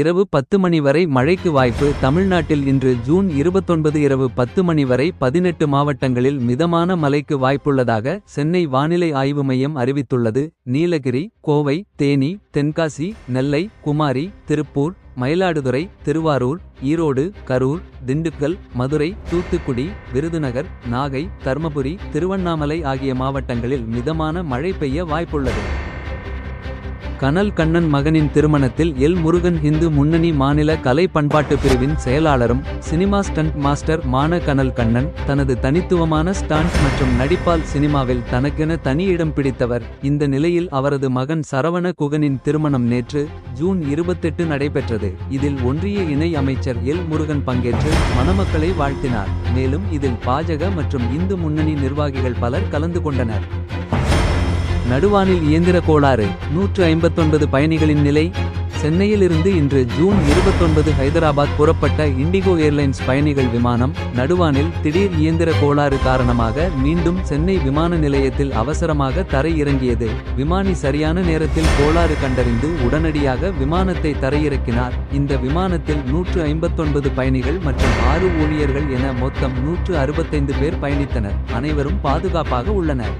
இரவு பத்து மணி வரை மழைக்கு வாய்ப்பு. தமிழ்நாட்டில் இன்று ஜூன் இருபத்தொன்பது இரவு பத்து மணி வரை பதினெட்டு மாவட்டங்களில் மிதமான மழைக்கு வாய்ப்புள்ளதாக சென்னை வானிலை ஆய்வு மையம் அறிவித்துள்ளது. நீலகிரி கோவை தேனி தென்காசி நெல்லை குமாரி திருப்பூர் மயிலாடுதுறை திருவாரூர் ஈரோடு கரூர் திண்டுக்கல் மதுரை தூத்துக்குடி விருதுநகர் நாகை தர்மபுரி திருவண்ணாமலை ஆகிய மாவட்டங்களில் மிதமான மழை பெய்ய வாய்ப்புள்ளது. கனல் கண்ணன் மகனின் திருமணத்தில் எல். முருகன் இந்து முன்னணி மாநில கலை பண்பாட்டு பிரிவின் செயலாளரும் சினிமா ஸ்டண்ட் மாஸ்டர் மான கனல் கண்ணன் தனது தனித்துவமான ஸ்டாண்ட் மற்றும் நடிப்பால் சினிமாவில் தனக்கென தனி இடம் பிடித்தவர். இந்த நிலையில் அவரது மகன் சரவண குகனின் திருமணம் நேற்று ஜூன் இருபத்தெட்டு நடைபெற்றது. இதில் ஒன்றிய இணை அமைச்சர் எல். முருகன் பங்கேற்று மணமக்களை வாழ்த்தினார். மேலும் இதில் பாஜக மற்றும் இந்து முன்னணி நிர்வாகிகள் பலர் கலந்து கொண்டனர். நடுவானில் இயந்திர கோளாறு நூற்று ஐம்பத்தொன்பது பயணிகளின் நிலை. சென்னையிலிருந்து இன்று ஜூன் இருபத்தொன்பது ஹைதராபாத் புறப்பட்ட இண்டிகோ ஏர்லைன்ஸ் பயணிகள் விமானம் நடுவானில் திடீர் இயந்திர கோளாறு காரணமாக மீண்டும் சென்னை விமான நிலையத்தில் அவசரமாக தரையிறங்கியது விமானி சரியான நேரத்தில் கோளாறு கண்டறிந்து உடனடியாக விமானத்தை தரையிறக்கினார். இந்த விமானத்தில் நூற்று ஐம்பத்தொன்பது பயணிகள் மற்றும் ஆறு ஊழியர்கள் என மொத்தம் நூற்று அறுபத்தைந்து பேர் பயணித்தனர். அனைவரும் பாதுகாப்பாக உள்ளனர்.